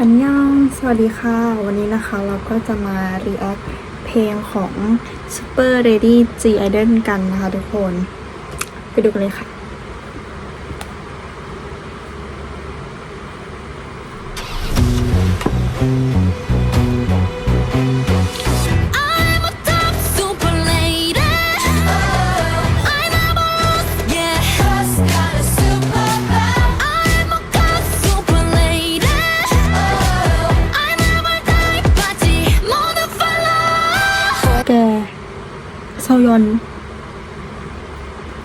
อันยอง สวัสดีค่ะ วันนี้นะคะเราก็จะมา react เพลงของ Super Ready G Idol กันนะคะทุกคน ไปดูกันเลยค่ะ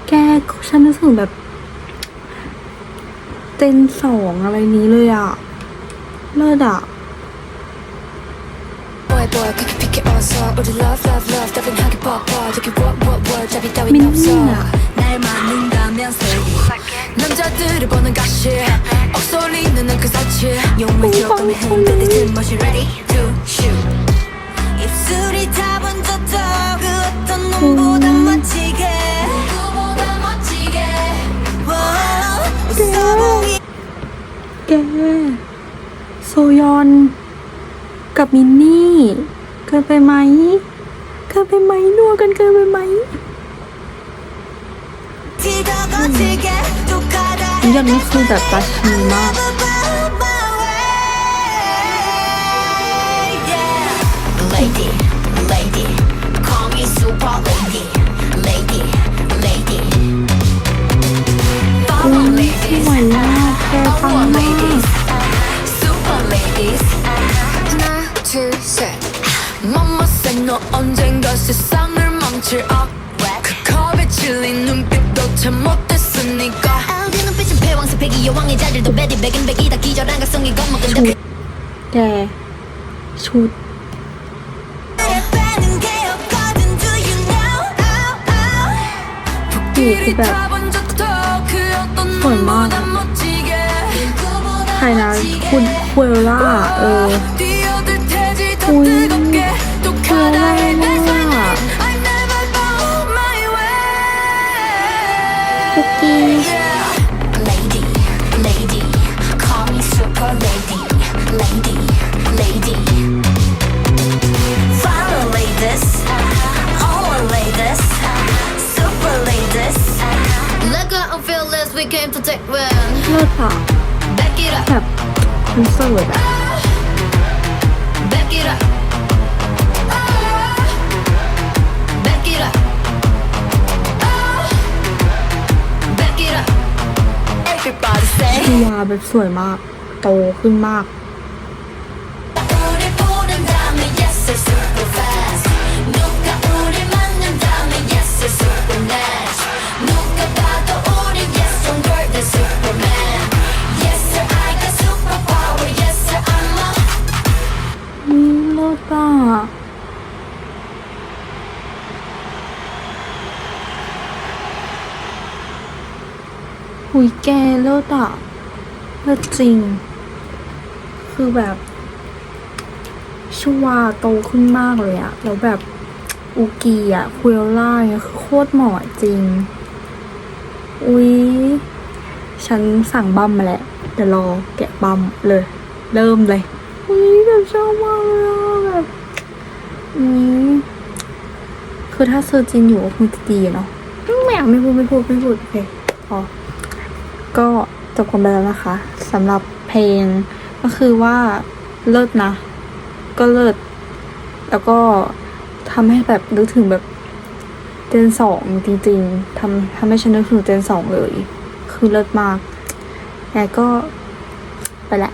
แกฉันรู้สึกแบบเจนสองอะไรนี้เลยอะเลิศอะ Boy boy, pick it pick it 어서 우리 love love love 따분하게 뻗어 여기 what what what 잡이 따윈 없어 민민아. 날 맞는다면 say 남자들을 보는 가시 억소리는 그 사치 용만 들어가면 흔들리 뒷멋이 ready โซยอน กับมินนี่ เกินไปไหม เกินไปไหมนัวกันเกินไปไหมยันนี่คือแบบปาชีมาก 빛을 억그 컵에 질린 눈빛도 참 못했으니까 아우디 눈빛은 패왕새 패기 여왕의 자질도 베디 백인 백이다 기절한 가성이 겁먹은 듯 네. 숏. 이게 그 얼마 하이나 코코엘라 어 오이 코엘라 กี้ Lady, lady, call me super lady, lady, lady. Follow ladies, all our ladies, super ladies. Look at I'm fearless, we came to take win. เลิศอะ Back it up, แบบคอนเสิร์ตอะ back it up. กียาแบบสวยมาก โตขึ้นมาก นี่รถหุยแกเลิศอะ เลิศจริง คือแบบชัวโตขึ้นมากเลยอะแล้วแบบอูกีอะคุเอล่าเนี่ยคือโคตรเหมาะจริง อุ๊ยฉันสั่งบัมมาแล้วเดี๋ยวรอแกะบัมเลย เริ่มเลยอุ๊ยแบบชอบมากเลยอะแบบอืมคือถ้าเซอร์จินอยู่ก็คงจะดีเนาะไม่อยากไม่พูดไม่พูดไม่พูดโอเคพอก็ จบกันไปแล้วนะคะสำหรับเพลงก็คือว่าเลิศนะ ก็เลิศแล้วก็ทำให้แบบนึกถึงแบบเจนสองจริงๆทำทำให้ฉันนึกถึงเจนสองเลย คือเลิศมากแกก็ไปละ